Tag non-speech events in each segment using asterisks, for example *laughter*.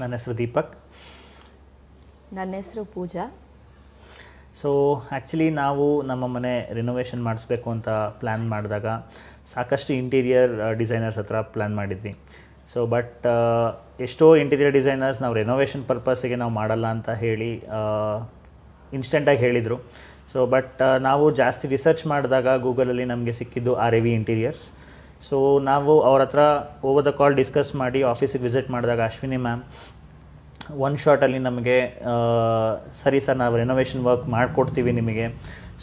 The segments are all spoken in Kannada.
ನನ್ನ ಹೆಸರು ದೀಪಕ್. ನನ್ನ ಹೆಸರು ಪೂಜಾ. ಸೊ ಆ್ಯಕ್ಚುಲಿ ನಾವು ನಮ್ಮ ಮನೆ ರಿನೋವೇಷನ್ ಮಾಡಿಸ್ಬೇಕು ಅಂತ ಪ್ಲ್ಯಾನ್ ಮಾಡಿದಾಗ ಸಾಕಷ್ಟು ಇಂಟೀರಿಯರ್ ಡಿಸೈನರ್ಸ್ ಹತ್ರ ಪ್ಲ್ಯಾನ್ ಮಾಡಿದ್ವಿ. ಸೊ ಬಟ್ ಎಷ್ಟೋ ಇಂಟೀರಿಯರ್ ಡಿಸೈನರ್ಸ್ ನಾವು ರೆನೋವೇಷನ್ ಪರ್ಪಸ್ಸಿಗೆ ನಾವು ಮಾಡಲ್ಲ ಅಂತ ಹೇಳಿ ಇನ್ಸ್ಟೆಂಟಾಗಿ ಹೇಳಿದರು. ಸೊ ಬಟ್ ನಾವು ಜಾಸ್ತಿ ರಿಸರ್ಚ್ ಮಾಡಿದಾಗ ಗೂಗಲಲ್ಲಿ ನಮಗೆ ಸಿಕ್ಕಿದ್ದು R A V interiors so ನಾವು ಅವ್ರ ಹತ್ರ ಓವರ್ ದ ಕಾಲ್ ಡಿಸ್ಕಸ್ ಮಾಡಿ ಆಫೀಸಿಗೆ ವಿಸಿಟ್ ಮಾಡಿದಾಗ ಅಶ್ವಿನಿ ಮ್ಯಾಮ್ ಒನ್ ಶಾರ್ಟಲ್ಲಿ ನಮಗೆ ಸರಿ ಸರ್ ನಾವು ರೆನೋವೇಷನ್ ವರ್ಕ್ ಮಾಡಿಕೊಡ್ತೀವಿ ನಿಮಗೆ.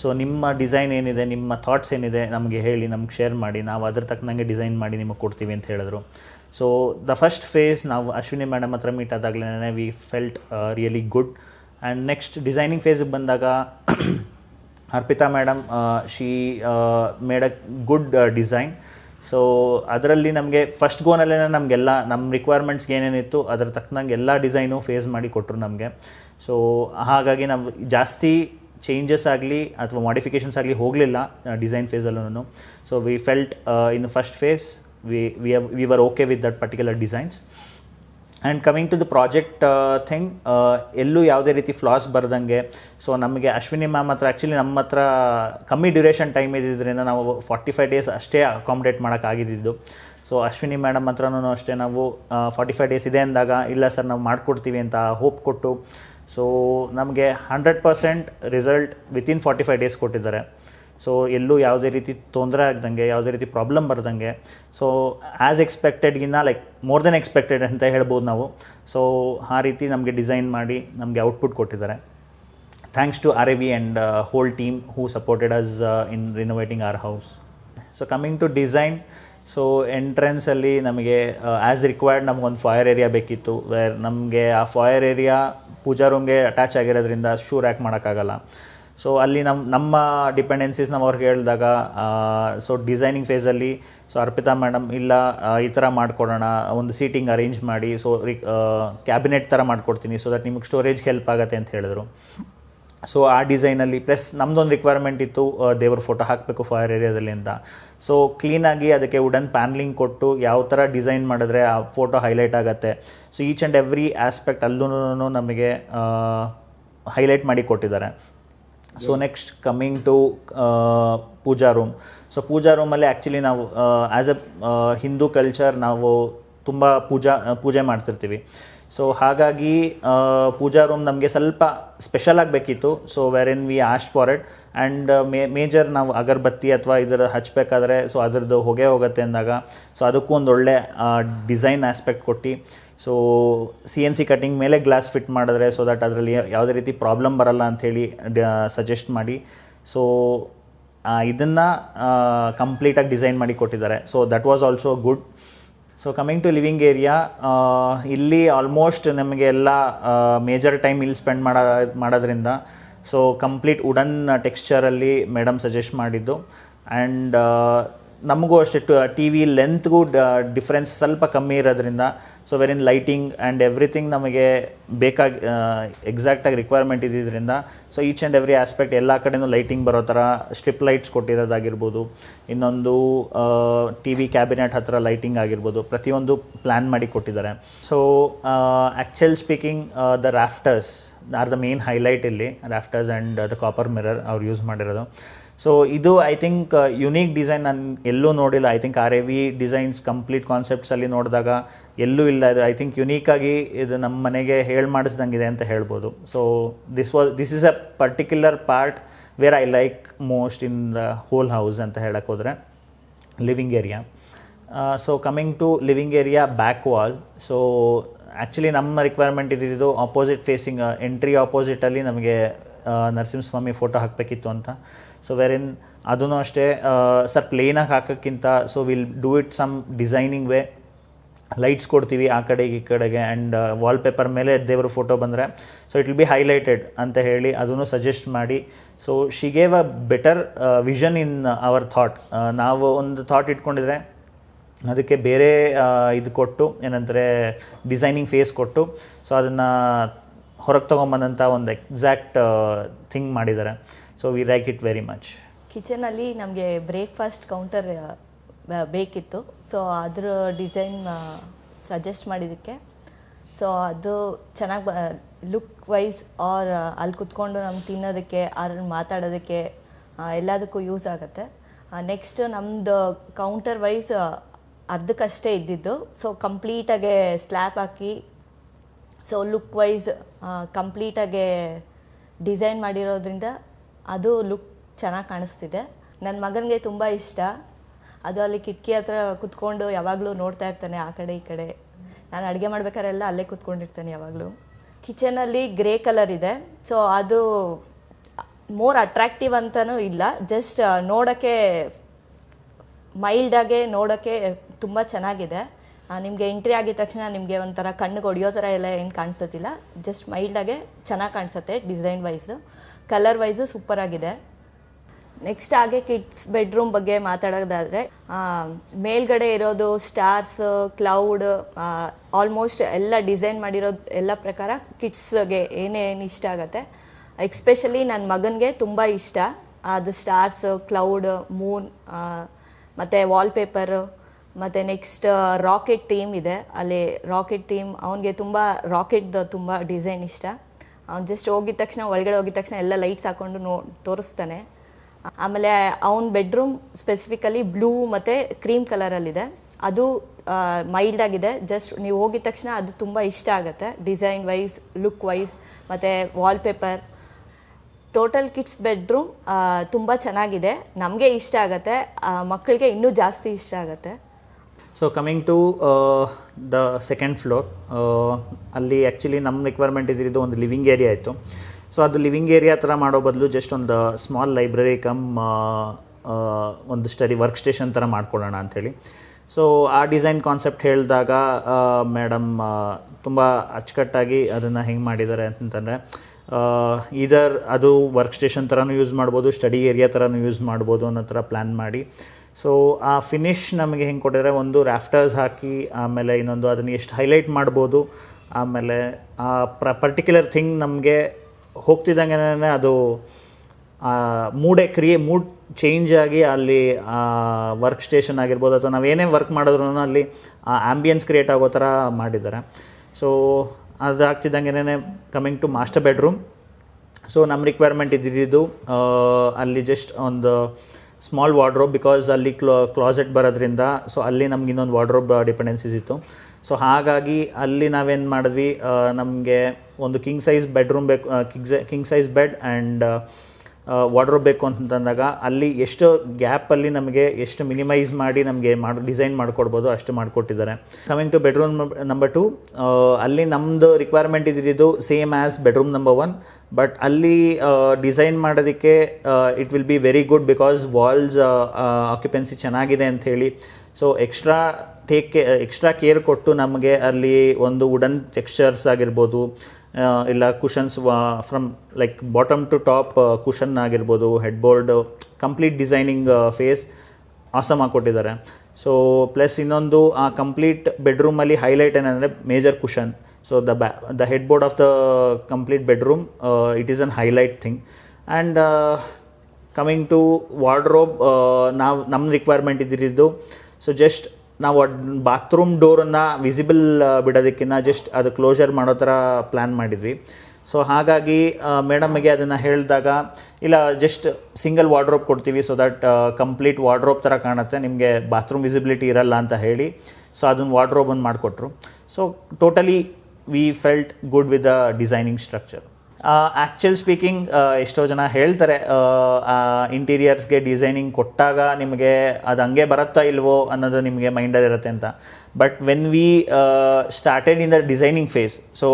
ಸೊ ನಿಮ್ಮ ಡಿಸೈನ್ ಏನಿದೆ, ನಿಮ್ಮ ಥಾಟ್ಸ್ ಏನಿದೆ ನಮಗೆ ಹೇಳಿ, ನಮ್ಗೆ ಶೇರ್ ಮಾಡಿ, ನಾವು ಅದ್ರ ತಕ್ಕನಂಗೆ ಡಿಸೈನ್ ಮಾಡಿ ನಿಮಗೆ ಕೊಡ್ತೀವಿ ಅಂತ ಹೇಳಿದ್ರು. ಸೊ ದ ಫಸ್ಟ್ ಫೇಸ್ ನಾವು ಅಶ್ವಿನಿ ಮೇಡಮ್ ಹತ್ರ meet ಆದಾಗಲೇ we felt really good and next designing ಫೇಸಿಗೆ ಬಂದಾಗ *coughs* Arpita madam she made a good design so ಅದರಲ್ಲಿ ನಮಗೆ ಫಸ್ಟ್ ಗೋನಲ್ಲೇ ನಮಗೆಲ್ಲ ನಮ್ಮ ರಿಕ್ವೈರ್ಮೆಂಟ್ಸ್ಗೆ ಏನೇನಿತ್ತು ಅದರ ತಕ್ಕನಂಗೆ ಎಲ್ಲ ಡಿಸೈನು ಫೇಸ್ ಮಾಡಿ ಕೊಟ್ಟರು ನಮಗೆ. ಸೊ ಹಾಗಾಗಿ ನಾವು ಜಾಸ್ತಿ ಚೇಂಜಸ್ ಆಗಲಿ ಅಥವಾ ಮಾಡಿಫಿಕೇಷನ್ಸ್ ಆಗಲಿ ಹೋಗಲಿಲ್ಲ design ಫೇಸಲ್ಲೂ so we felt in first phase we we we were okay with that particular designs and coming to the project thing ಎಲ್ಲೂ ಯಾವುದೇ ರೀತಿ ಫ್ಲಾಸ್ ಬರ್ದಂಗೆ ಸೊ ನಮಗೆ ಅಶ್ವಿನಿ ಮ್ಯಾಮ್ ಹತ್ರ ಆ್ಯಕ್ಚುಲಿ ನಮ್ಮ ಹತ್ರ ಕಮ್ಮಿ ಡ್ಯೂರೇಷನ್ ಟೈಮ್ ಇದ್ದಿದ್ದರಿಂದ ನಾವು ಫಾರ್ಟಿ ಫೈವ್ ಡೇಸ್ ಅಷ್ಟೇ ಅಕಾಮಿಡೇಟ್ ಮಾಡೋಕ್ಕಾಗಿದ್ದು ಸೊ ಅಶ್ವಿನಿ ಮೇಡಮ್ ಹತ್ರನೂ ಅಷ್ಟೇ ನಾವು ಫಾರ್ಟಿ ಫೈವ್ ಡೇಸ್ ಇದೆ ಅಂದಾಗ, ಇಲ್ಲ ಸರ್ ನಾವು ಮಾಡಿಕೊಡ್ತೀವಿ ಅಂತ ಹೋಪ್ ಕೊಟ್ಟು ಸೊ ನಮಗೆ hundred percent result within forty five days ಕೊಟ್ಟಿದ್ದಾರೆ. ಸೊ ಎಲ್ಲೂ ಯಾವುದೇ ರೀತಿ ತೊಂದರೆ ಆಗ್ದಂಗೆ, ಯಾವುದೇ ರೀತಿ ಪ್ರಾಬ್ಲಮ್ ಬರ್ದಂಗೆ ಸೊ ಆ್ಯಸ್ ಎಕ್ಸ್ಪೆಕ್ಟೆಡ್ಗಿನ್ನ ಲೈಕ್ ಮೋರ್ ದೆನ್ ಎಕ್ಸ್ಪೆಕ್ಟೆಡ್ ಅಂತ ಹೇಳ್ಬೋದು ನಾವು. ಸೊ ಆ ರೀತಿ ನಮಗೆ ಡಿಸೈನ್ ಮಾಡಿ ನಮಗೆ ಔಟ್ಪುಟ್ ಕೊಟ್ಟಿದ್ದಾರೆ. Thanks to R A V and whole team who supported us in renovating our house so coming to design so ಎಂಟ್ರೆನ್ಸಲ್ಲಿ ನಮಗೆ ಆ್ಯಸ್ ರಿಕ್ವೈರ್ಡ್ ನಮಗೊಂದು ಫಾಯರ್ ಏರಿಯಾ ಬೇಕಿತ್ತು ವೇರ್ ನಮಗೆ ಆ ಫಾಯರ್ ಏರಿಯಾ ಪೂಜಾ ರೂಮ್ಗೆ ಅಟ್ಯಾಚ್ ಆಗಿರೋದ್ರಿಂದ ಶೂ ರ್ಯಾಕ್ ಮಾಡೋಕ್ಕಾಗಲ್ಲ. ಸೊ ಅಲ್ಲಿ ನಮ್ಮ ನಮ್ಮ ಡಿಪೆಂಡೆನ್ಸೀಸ್ ನಾವು ಅವ್ರಿಗೆ ಹೇಳಿದಾಗ ಸೊ ಡಿಸೈನಿಂಗ್ ಫೇಸಲ್ಲಿ ಸೊ ಅರ್ಪಿತಾ ಮೇಡಮ್ ಇಲ್ಲ ಈ ಥರ ಮಾಡಿಕೊಡೋಣ, ಒಂದು ಸೀಟಿಂಗ್ ಅರೇಂಜ್ ಮಾಡಿ ಸೊ ಕ್ಯಾಬಿನೆಟ್ ಥರ ಮಾಡಿಕೊಡ್ತೀನಿ ಸೊ ದಟ್ ನಿಮಗೆ ಸ್ಟೋರೇಜ್ ಹೆಲ್ಪ್ ಆಗುತ್ತೆ ಅಂತ ಹೇಳಿದ್ರು. ಸೊ ಆ ಡಿಸೈನಲ್ಲಿ ಪ್ಲಸ್ ನಮ್ಮದೊಂದು ರಿಕ್ವೈರ್ಮೆಂಟ್ ಇತ್ತು ದೇವ್ರ ಫೋಟೋ ಹಾಕಬೇಕು ಫೈರ್ ಏರಿಯಾದಲ್ಲಿ ಅಂತ. ಸೊ ಕ್ಲೀನಾಗಿ ಅದಕ್ಕೆ ವುಡನ್ ಪ್ಯಾನ್ಲಿಂಗ್ ಕೊಟ್ಟು ಯಾವ ಥರ ಡಿಸೈನ್ ಮಾಡಿದ್ರೆ ಆ ಫೋಟೋ ಹೈಲೈಟ್ ಆಗುತ್ತೆ. So each and every aspect ಅಲ್ಲೂ ನಮಗೆ ಹೈಲೈಟ್ ಮಾಡಿ ಕೊಟ್ಟಿದ್ದಾರೆ. So next coming to pooja room so ಪೂಜಾ ರೂಮಲ್ಲಿ ಆ್ಯಕ್ಚುಲಿ ನಾವು ಆ್ಯಸ್ ಎ ಹಿಂದೂ ಕಲ್ಚರ್ ನಾವು ತುಂಬ ಪೂಜಾ ಪೂಜೆ ಮಾಡ್ತಿರ್ತೀವಿ. ಸೊ ಹಾಗಾಗಿ ಪೂಜಾ ರೂಮ್ ನಮಗೆ ಸ್ವಲ್ಪ ಸ್ಪೆಷಲ್ ಆಗಬೇಕಿತ್ತು. So wherein we asked for it and may major ನಾವು ಅಗರಬತ್ತಿ ಅಥವಾ ಇದರ ಹಚ್ಚಬೇಕಾದ್ರೆ ಸೊ ಅದರದ್ದು ಹೊಗೆ ಹೋಗುತ್ತೆ ಅಂದಾಗ ಸೊ ಅದಕ್ಕೂ ಒಂದು ಒಳ್ಳೆ ಡಿಸೈನ್ ಆಸ್ಪೆಕ್ಟ್ ಕೊಟ್ಟು so C N C cutting ಮೇಲೆ ಗ್ಲಾಸ್ ಫಿಟ್ ಮಾಡಿದ್ರೆ ಸೊ ದಟ್ ಅದರಲ್ಲಿ ಯಾವುದೇ ರೀತಿ ಪ್ರಾಬ್ಲಮ್ ಬರಲ್ಲ ಅಂಥೇಳಿ ಸಜೆಸ್ಟ್ ಮಾಡಿ. ಸೊ ಇದನ್ನು ಕಂಪ್ಲೀಟಾಗಿ ಡಿಸೈನ್ ಮಾಡಿ ಕೊಟ್ಟಿದ್ದಾರೆ. So that was also good so coming to living area ಇಲ್ಲಿ ಆಲ್ಮೋಸ್ಟ್ ನಮಗೆ ಎಲ್ಲ ಮೇಜರ್ ಟೈಮ್ ಇಲ್ಲಿ ಸ್ಪೆಂಡ್ ಮಾಡೋ, ಮಾಡೋದ್ರಿಂದ ಸೊ ಕಂಪ್ಲೀಟ್ ವುಡನ್ ಟೆಕ್ಸ್ಚರಲ್ಲಿ ಮೇಡಮ್ ಸಜೆಸ್ಟ್ ಮಾಡಿದ್ದು. ಆ್ಯಂಡ್ ನಮಗೂ ಅಷ್ಟೇ ಟಿ ವಿ ಲೆಂತ್ಗೂ ಡಿಫ್ರೆನ್ಸ್ ಸ್ವಲ್ಪ ಕಮ್ಮಿ ಇರೋದ್ರಿಂದ so wherein lighting and everything ನಮಗೆ ಬೇಕಾಗಿ ಎಕ್ಸಾಕ್ಟಾಗಿ ರಿಕ್ವೈರ್ಮೆಂಟ್ ಇದ್ದಿದ್ದರಿಂದ so each and every aspect ಎಲ್ಲ ಕಡೆಯೂ ಲೈಟಿಂಗ್ ಬರೋ ಥರ ಸ್ಟ್ರಿಪ್ ಲೈಟ್ಸ್ ಕೊಟ್ಟಿರೋದಾಗಿರ್ಬೋದು, ಇನ್ನೊಂದು ಟಿ ವಿ ಕ್ಯಾಬಿನೆಟ್ ಹತ್ತಿರ ಲೈಟಿಂಗ್ ಆಗಿರ್ಬೋದು, ಪ್ರತಿಯೊಂದು ಪ್ಲ್ಯಾನ್ ಮಾಡಿ ಕೊಟ್ಟಿದ್ದಾರೆ. So actual speaking the rafters are the main highlight ಇಲ್ಲಿ rafters and the copper mirror ಅವ್ರು ಯೂಸ್ ಮಾಡಿರೋದು. ಸೊ ಇದು ಐ ಥಿಂಕ್ ಯುನೀಕ್ ಡಿಸೈನ್ ನಾನು ಎಲ್ಲೂ ನೋಡಿಲ್ಲ. I think R A V designs complete ಕಾನ್ಸೆಪ್ಟ್ಸಲ್ಲಿ ನೋಡಿದಾಗ ಎಲ್ಲೂ ಇಲ್ಲ. ಇದು ಐ ಥಿಂಕ್ ಯುನೀಕಾಗಿ ಇದು ನಮ್ಮ ಮನೆಗೆ ಹೇಳಿ ಮಾಡಿಸ್ದಂಗಿದೆ ಅಂತ ಹೇಳ್ಬೋದು. So this was this is a particular part where I like most in the whole house ಅಂತ ಹೇಳಕ್ಕೆ ಹೋದರೆ. Living area so coming to living area back wall so actually ನಮ್ಮ ರಿಕ್ವೈರ್ಮೆಂಟ್ ಇದ್ದಿದ್ದು ಆಪೋಸಿಟ್ ಫೇಸಿಂಗ್ ಎಂಟ್ರಿ ಆಪೋಸಿಟಲ್ಲಿ ನಮಗೆ ನರಸಿಂಹಸ್ವಾಮಿ ಫೋಟೋ ಹಾಕಬೇಕಿತ್ತು ಅಂತ. ಸೊ ವೆರಿನ್ ಅದೂ ಅಷ್ಟೇ ಸರ್ ಪ್ಲೇನಾಗಿ ಹಾಕೋಕ್ಕಿಂತ so will do it some designing way lights ಕೊಡ್ತೀವಿ ಆ ಕಡೆಗೆ ಈ ಕಡೆಗೆ ಆ್ಯಂಡ್ ವಾಲ್ಪೇಪರ್ ಮೇಲೆ ದೇವರು ಫೋಟೋ ಬಂದರೆ so it will be highlighted ಅಂತ ಹೇಳಿ ಅದನ್ನು ಸಜೆಸ್ಟ್ ಮಾಡಿ. So she gave a better vision in our thought ನಾವು ಒಂದು ಥಾಟ್ ಇಟ್ಕೊಂಡಿದ್ರೆ, ಅದಕ್ಕೆ ಬೇರೆ ಇದು ಕೊಟ್ಟು ಏನಂದರೆ ಡಿಸೈನಿಂಗ್ ಫೇಸ್ ಕೊಟ್ಟು ಸೊ ಅದನ್ನು ಹೊರಗೆ ತೊಗೊಂಬಂದಂಥ ಒಂದು ಎಕ್ಸಾಕ್ಟ್ ಥಿಂಗ್ ಮಾಡಿದ್ದಾರೆ so we like it very much ಕಿಚನಲ್ಲಿ ನಮಗೆ ಬ್ರೇಕ್ಫಾಸ್ಟ್ ಕೌಂಟರ್ ಬೇಕಿತ್ತು. ಸೊ ಅದ್ರ ಡಿಸೈನ್ ಸಜೆಸ್ಟ್ ಮಾಡಿದ್ದಕ್ಕೆ. ಸೊ ಅದು ಚೆನ್ನಾಗಿ ಲುಕ್ ವೈಸ್ ಆರ್ ಅಲ್ಲಿ ಕುತ್ಕೊಂಡು ನಮ್ಗೆ ತಿನ್ನೋದಕ್ಕೆ ಆರ್ ಮಾತಾಡೋದಕ್ಕೆ ಎಲ್ಲದಕ್ಕೂ ಯೂಸ್ ಆಗುತ್ತೆ. ನೆಕ್ಸ್ಟ್ ನಮ್ಮದು ಕೌಂಟರ್ ವೈಸ್ ಅರ್ಧಕ್ಕಷ್ಟೇ ಇದ್ದಿದ್ದು. ಸೊ ಕಂಪ್ಲೀಟಾಗೆ ಸ್ಲ್ಯಾಪ್ ಹಾಕಿ ಸೊ ಲುಕ್ ವೈಸ್ ಕಂಪ್ಲೀಟಾಗೆ ಡಿಸೈನ್ ಮಾಡಿರೋದ್ರಿಂದ ಅದು ಲುಕ್ ಚೆನ್ನಾಗಿ ಕಾಣಿಸ್ತಿದೆ. ನನ್ನ ಮಗನಿಗೆ ತುಂಬ ಇಷ್ಟ. ಅದು ಅಲ್ಲಿ ಕಿಟಕಿ ಹತ್ರ ಕುತ್ಕೊಂಡು ಯಾವಾಗಲೂ ನೋಡ್ತಾ ಇರ್ತಾನೆ ಆ ಕಡೆ ಈ ಕಡೆ. ನಾನು ಅಡುಗೆ ಮಾಡ್ಬೇಕಾರೆಲ್ಲ ಅಲ್ಲೇ ಕುತ್ಕೊಂಡಿರ್ತಾನೆ ಯಾವಾಗಲೂ. ಕಿಚನಲ್ಲಿ ಗ್ರೇ ಕಲರ್ ಇದೆ. ಸೊ ಅದು ಮೋರ್ ಅಟ್ರಾಕ್ಟಿವ್ ಅಂತಲೂ ಇಲ್ಲ. ಜಸ್ಟ್ ನೋಡೋಕ್ಕೆ ಮೈಲ್ಡಾಗೆ ನೋಡೋಕ್ಕೆ ತುಂಬ ಚೆನ್ನಾಗಿದೆ. ನಿಮಗೆ ಎಂಟ್ರಿ ಆಗಿದ ತಕ್ಷಣ ನಿಮಗೆ ಒಂಥರ ಕಣ್ಣಿಗೆ ಹೊಡಿಯೋ ಥರ ಎಲ್ಲ ಏನು ಕಾಣಿಸೋದಿಲ್ಲ ಜಸ್ಟ್ ಮೈಲ್ಡಾಗೆ ಚೆನ್ನಾಗಿ ಕಾಣಿಸುತ್ತೆ design wise colour wise super ಆಗಿದೆ. ನೆಕ್ಸ್ಟ್ ಹಾಗೆ ಕಿಡ್ಸ್ ಬೆಡ್ರೂಮ್ ಬಗ್ಗೆ ಮಾತಾಡೋದಾದರೆ ಮೇಲ್ಗಡೆ ಇರೋದು ಸ್ಟಾರ್ಸ್ ಕ್ಲೌಡ್ ಆಲ್ಮೋಸ್ಟ್ ಎಲ್ಲ ಡಿಸೈನ್ ಮಾಡಿರೋದು ಎಲ್ಲ ಪ್ರಕಾರ ಕಿಡ್ಸ್ಗೆ ಏನೇನು ಇಷ್ಟ ಆಗುತ್ತೆ. ಎಕ್ಸ್ಪೆಷಲಿ ನನ್ನ ಮಗನಿಗೆ ತುಂಬ ಇಷ್ಟ. ಅದು ಸ್ಟಾರ್ಸ್ ಕ್ಲೌಡ್ ಮೂನ್ ಮತ್ತು ವಾಲ್ಪೇಪರು ಮತ್ತು ನೆಕ್ಸ್ಟ್ ರಾಕೆಟ್ ಟೀಮ್ ಇದೆ. ಅಲ್ಲಿ ರಾಕೆಟ್ ಟೀಮ್ ಅವನಿಗೆ ತುಂಬ ರಾಕೆಟ್ದು ತುಂಬ ಡಿಸೈನ್ ಇಷ್ಟ. ಅವ್ನು ಜಸ್ಟ್ ಹೋಗಿದ ತಕ್ಷಣ, ಒಳಗಡೆ ಹೋಗಿದ ತಕ್ಷಣ ಎಲ್ಲ ಲೈಟ್ಸ್ ಹಾಕೊಂಡು ನೋ, ತೋರಿಸ್ತಾನೆ. ಆಮೇಲೆ ಅವನ ಬೆಡ್ರೂಮ್ ಸ್ಪೆಸಿಫಿಕಲಿ ಬ್ಲೂ ಮತ್ತು ಕ್ರೀಮ್ ಕಲರಲ್ಲಿದೆ ಅದು ಮೈಲ್ಡ್ ಆಗಿದೆ. ಜಸ್ಟ್ ನೀವು ಹೋಗಿದ ತಕ್ಷಣ ಅದು ತುಂಬ ಇಷ್ಟ ಆಗುತ್ತೆ. ಡಿಸೈನ್ ವೈಸ್ ಲುಕ್ ವೈಸ್ ಮತ್ತು ವಾಲ್ಪೇಪರ್ ಟೋಟಲ್ ಕಿಡ್ಸ್ ಬೆಡ್ರೂಮ್ ತುಂಬ ಚೆನ್ನಾಗಿದೆ. ನಮಗೆ ಇಷ್ಟ ಆಗುತ್ತೆ. ಮಕ್ಕಳಿಗೆ ಇನ್ನೂ ಜಾಸ್ತಿ ಇಷ್ಟ ಆಗುತ್ತೆ. So coming to the second floor ಅಲ್ಲಿ ಆ್ಯಕ್ಚುಲಿ ನಮ್ಮ ರಿಕ್ವೈರ್ಮೆಂಟ್ ಇದ್ದಿದ್ದು ಒಂದು ಲಿವಿಂಗ್ ಏರಿಯಾ ಇತ್ತು. ಸೊ ಅದು ಲಿವಿಂಗ್ ಏರಿಯಾ ಥರ ಮಾಡೋ ಬದಲು ಜಸ್ಟ್ ಒಂದು ಸ್ಮಾಲ್ ಲೈಬ್ರರಿ ಕಮ್ ಒಂದು ಸ್ಟಡಿ ವರ್ಕ್ ಸ್ಟೇಷನ್ ಥರ ಮಾಡ್ಕೊಳ್ಳೋಣ ಅಂಥೇಳಿ. ಸೊ ಆ ಡಿಸೈನ್ ಕಾನ್ಸೆಪ್ಟ್ ಹೇಳಿದಾಗ ಮೇಡಮ್ ತುಂಬ ಅಚ್ಚುಕಟ್ಟಾಗಿ ಅದನ್ನು ಹೆಂಗೆ ಮಾಡಿದ್ದಾರೆ ಅಂತಂದರೆ ಇದರ್ ಅದು ವರ್ಕ್ ಸ್ಟೇಷನ್ ಥರನೂ ಯೂಸ್ ಮಾಡ್ಬೋದು ಸ್ಟಡಿ ಏರಿಯಾ ಥರನೂ ಯೂಸ್ ಮಾಡ್ಬೋದು ಅನ್ನೋ ಥರ ಪ್ಲ್ಯಾನ್ ಮಾಡಿ. ಸೊ ಆ ಫಿನಿಶ್ ನಮಗೆ ಹೆಂಗೆ ಕೊಟ್ಟಿದ್ದಾರೆ ಒಂದು ರ್ಯಾಫ್ಟರ್ಸ್ ಹಾಕಿ, ಆಮೇಲೆ ಇನ್ನೊಂದು ಅದನ್ನು ಎಷ್ಟು ಹೈಲೈಟ್ ಮಾಡ್ಬೋದು, ಆಮೇಲೆ ಆ ಪ್ರ ಪರ್ಟಿಕ್ಯುಲರ್ ಥಿಂಗ್ ನಮಗೆ ಹೋಗ್ತಿದ್ದಂಗೆ ಅದು ಮೂಡೆ ಕ್ರಿಯೇ, ಮೂಡ್ ಚೇಂಜ್ ಆಗಿ ಅಲ್ಲಿ ವರ್ಕ್ ಸ್ಟೇಷನ್ ಆಗಿರ್ಬೋದು ಅಥವಾ ಏನೇ ವರ್ಕ್ ಮಾಡಿದ್ರು ಅಲ್ಲಿ ಆ ಆ್ಯಂಬಿಯನ್ಸ್ ಕ್ರಿಯೇಟ್ ಆಗೋ ಥರ ಮಾಡಿದ್ದಾರೆ. ಸೊ ಅದು ಆಗ್ತಿದ್ದಂಗೆ coming to master bedroom so ನಮ್ಮ ರಿಕ್ವೈರ್ಮೆಂಟ್ ಇದ್ದಿದ್ದು ಅಲ್ಲಿ ಜಸ್ಟ್ ಒಂದು ಸ್ಮಾಲ್ ವಾರ್ಡ್ರೋಬ್ ಬಿಕಾಸ್ ಅಲ್ಲಿ ಕ್ಲೋ ಕ್ಲಾಸೆಟ್ ಬರೋದ್ರಿಂದ ಸೊ ಅಲ್ಲಿ ನಮ್ಗೆ ಇನ್ನೊಂದು ವಾರ್ಡ್ರೋಬ್ ಡಿಪೆಂಡೆನ್ಸೀಸ್ ಇತ್ತು. ಸೊ ಹಾಗಾಗಿ ಅಲ್ಲಿ ನಾವೇನು ಮಾಡಿದ್ವಿ ನಮಗೆ ಒಂದು ಕಿಂಗ್ ಸೈಜ್ ಬೆಡ್ರೂಮ್ ಬೇಕು king king size bed and wardrobe ಬೇಕು ಅಂತಂದಾಗ ಅಲ್ಲಿ ಎಷ್ಟು ಗ್ಯಾಪಲ್ಲಿ ನಮಗೆ ಎಷ್ಟು ಮಿನಿಮೈಸ್ ಮಾಡಿ ನಮಗೆ ಮಾಡಿ ಡಿಸೈನ್ ಮಾಡಿಕೊಡ್ಬೋದು ಅಷ್ಟು ಮಾಡಿಕೊಟ್ಟಿದ್ದಾರೆ. Coming to bedroom number two ಅಲ್ಲಿ ನಮ್ಮದು ರಿಕ್ವೈರ್ಮೆಂಟ್ ಇದ್ದಿದ್ದು same as bedroom number one but ಅಲ್ಲಿ ಡಿಸೈನ್ ಮಾಡೋದಕ್ಕೆ it will be very good because walls occupancy ಚೆನ್ನಾಗಿದೆ ಅಂತ ಹೇಳಿ. So extra take extra care ಕೊಟ್ಟು ನಮಗೆ ಅಲ್ಲಿ ಒಂದು ವುಡನ್ ಟೆಕ್ಸ್ಚರ್ಸ್ ಆಗಿರ್ಬೋದು ಇಲ್ಲ cushions from like bottom to top cushion ಆಗಿರ್ಬೋದು headboard complete designing phase awesome ಹಾಕ್ಕೊಟ್ಟಿದ್ದಾರೆ so plus ಇನ್ನೊಂದು, ಆ ಕಂಪ್ಲೀಟ್ ಬೆಡ್ರೂಮಲ್ಲಿ ಹೈಲೈಟ್ ಏನಂದರೆ ಮೇಜರ್ ಕುಷನ್ ಸೊ ದ ಬ್ಯಾ the headboard of the complete bedroom it is an highlight thing and coming to wardrobe ನಾವು ನಮ್ಮ ರಿಕ್ವೈರ್ಮೆಂಟ್ ಇದ್ದಿರಿದ್ದು ಸೊ ಜಸ್ಟ್ ನಾವು ಬಾತ್ರೂಮ್ ಡೋರನ್ನು ವಿಸಿಬಲ್ ಬಿಡೋದಕ್ಕಿಂತ ಜಸ್ಟ್ ಅದು ಕ್ಲೋಸರ್ ಮಾಡೋ ಥರ ಪ್ಲ್ಯಾನ್ ಮಾಡಿದ್ವಿ. ಸೊ ಹಾಗಾಗಿ ಮೇಡಮ್ಗೆ ಅದನ್ನು ಹೇಳಿದಾಗ, ಇಲ್ಲ ಜಸ್ಟ್ ಸಿಂಗಲ್ ವಾರ್ಡ್ರೋಬ್ ಕೊಡ್ತೀವಿ ಸೊ ದಟ್ ಕಂಪ್ಲೀಟ್ ವಾರ್ಡ್ರೋಬ್ ಥರ ಕಾಣುತ್ತೆ, ನಿಮಗೆ ಬಾತ್ರೂಮ್ ವಿಸಿಬಿಲಿಟಿ ಇರಲ್ಲ ಅಂತ ಹೇಳಿ. ಸೊ ಅದನ್ನು ವಾರ್ಡ್ರೋಬನ್ನು ಮಾಡಿಕೊಟ್ರು. So totally we felt good with the designing structure actual speaking ಎಷ್ಟೋ ಜನ ಹೇಳ್ತಾರೆ ಇಂಟೀರಿಯರ್ಸ್ಗೆ ಡಿಸೈನಿಂಗ್ ಕೊಟ್ಟಾಗ ನಿಮಗೆ ಅದು ಹಂಗೆ ಬರುತ್ತಾ ಇಲ್ವೋ ಅನ್ನೋದು ನಿಮಗೆ ಮೈಂಡಲ್ಲಿ ಇರುತ್ತೆ ಅಂತ. But when we started in the designing phase so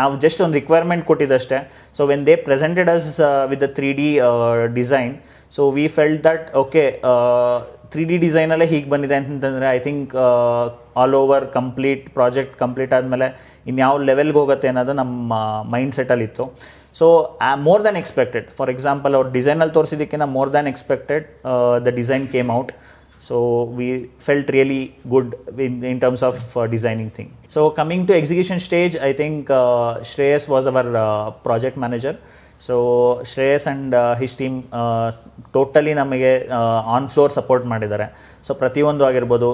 ನಾವು ಜಸ್ಟ್ ಒಂದು requirement ಕೊಟ್ಟಿದ್ದಷ್ಟೇ. So when they presented us with the three D design so we felt that okay three D ಡಿಸೈನಲ್ಲೇ ಹೀಗೆ ಬಂದಿದೆ ಅಂತಂದರೆ I think all over complete project complete ಆದಮೇಲೆ ಇನ್ಯಾವ ಲೆವೆಲ್ಗೆ ಹೋಗುತ್ತೆ ಅನ್ನೋದು ನಮ್ಮ ಮೈಂಡ್ ಸೆಟ್ಟಲ್ಲಿ ಇತ್ತು. So more than expected for example ಅವ್ರು ಡಿಸೈನಲ್ಲಿ ತೋರಿಸಿದ್ದಕ್ಕಿಂತ more than expected the design came out so we felt really good in in terms of designing thing so coming to execution stage I think Shreyas was our project manager so Shreyas and his team totally ನಮಗೆ ಆನ್ ಫ್ಲೋರ್ ಸಪೋರ್ಟ್ ಮಾಡಿದ್ದಾರೆ. ಸೊ ಪ್ರತಿಯೊಂದು ಆಗಿರ್ಬೋದು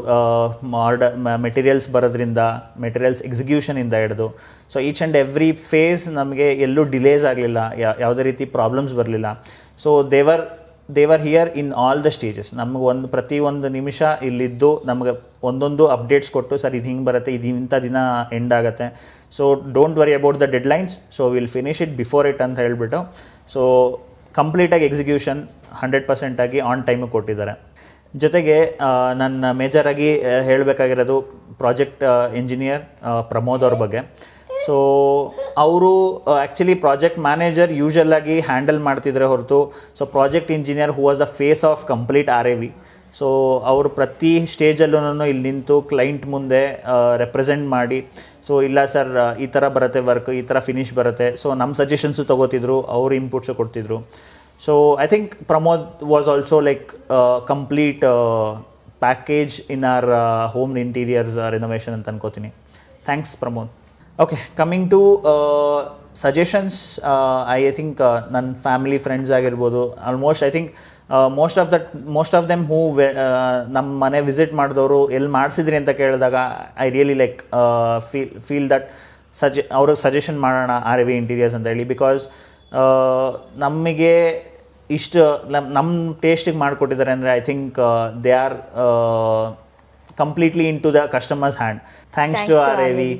ಆರ್ಡರ್ ಮೆಟೀರಿಯಲ್ಸ್ ಬರೋದ್ರಿಂದ ಮೆಟೀರಿಯಲ್ಸ್ ಎಕ್ಸಿಕ್ಯೂಷನಿಂದ ಹಿಡಿದು. So each and every phase ನಮಗೆ ಎಲ್ಲೂ ಡಿಲೇಸ್ ಆಗಲಿಲ್ಲ. ಯಾವುದೇ ರೀತಿ ಪ್ರಾಬ್ಲಮ್ಸ್ ಬರಲಿಲ್ಲ. So they were they were here in all the stages ನಮಗೆ ಒಂದು ಪ್ರತಿ ಒಂದು ನಿಮಿಷ ಇಲ್ಲಿದ್ದು ನಮಗೆ ಒಂದೊಂದು ಅಪ್ಡೇಟ್ಸ್ ಕೊಟ್ಟು, ಸರ್, ಇದು ಹಿಂಗೆ ಬರುತ್ತೆ, ಇದು ಇಂಥ ದಿನ ಎಂಡ್ ಆಗುತ್ತೆ. So don't worry about the deadlines so will finish it before it ಅಂತ ಹೇಳಿಬಿಟ್ಟು ಸೊ ಕಂಪ್ಲೀಟಾಗಿ ಎಕ್ಸಿಕ್ಯೂಷನ್ ಹಂಡ್ರೆಡ್ ಪರ್ಸೆಂಟಾಗಿ ಆನ್ ಟೈಮು ಕೊಟ್ಟಿದ್ದಾರೆ. ಜೊತೆಗೆ ನನ್ನ ಮೇಜರಾಗಿ ಹೇಳಬೇಕಾಗಿರೋದು ಪ್ರಾಜೆಕ್ಟ್ ಇಂಜಿನಿಯರ್ ಪ್ರಮೋದ್ ಅವ್ರ ಬಗ್ಗೆ. ಸೊ ಅವರು ಆ್ಯಕ್ಚುಲಿ ಪ್ರಾಜೆಕ್ಟ್ ಮ್ಯಾನೇಜರ್ ಯೂಶಲ್ ಆಗಿ ಹ್ಯಾಂಡಲ್ ಮಾಡ್ತಿದ್ರೆ ಹೊರತು. So project engineer who was the phase of complete R A V so ಅವರು ಪ್ರತಿ ಸ್ಟೇಜಲ್ಲೂ ಇಲ್ಲಿ ನಿಂತು ಕ್ಲೈಂಟ್ ಮುಂದೆ ರೆಪ್ರೆಸೆಂಟ್ ಮಾಡಿ. ಸೊ ಇಲ್ಲ ಸರ್ ಈ ಥರ ಬರುತ್ತೆ ವರ್ಕ್ ಈ ಥರ ಫಿನಿಶ್ ಬರುತ್ತೆ. ಸೊ ನಮ್ಮ ಸಜೆಷನ್ಸು ತೊಗೋತಿದ್ರು, ಅವ್ರ ಇನ್ಪುಟ್ಸು ಕೊಡ್ತಿದ್ರು. So I think Pramod was also like complete package in our home interiors renovation ಅಂತ ಅನ್ಕೋತೀನಿ. Thanks Pramod. Okay coming to suggestions I I think ನನ್ನ ಫ್ಯಾಮಿಲಿ ಫ್ರೆಂಡ್ಸ್ ಆಗಿರ್ಬೋದು almost I think most of that most of them who ನಮ್ಮ ಮನೆ ವಿಸಿಟ್ ಮಾಡಿದವರು ಎಲ್ಲಿ ಮಾಡಿಸಿದ್ರಿ ಅಂತ ಕೇಳಿದಾಗ I really like feel feel that ಸಜೆ ಅವ್ರಿಗೆ ಸಜೆಷನ್ ಮಾಡೋಣ ಆರ್ ವಿ ಇಂಟೀರಿಯರ್ಸ್ ಅಂತ ಹೇಳಿ ಬಿಕಾಸ್ ನಮಗೆ ಇಷ್ಟು ನಮ್ಮ ನಮ್ಮ ಟೇಸ್ಟಿಗೆ ಮಾಡಿಕೊಟ್ಟಿದ್ದಾರೆ ಅಂದರೆ I think they are completely into the customers hand thanks to R A V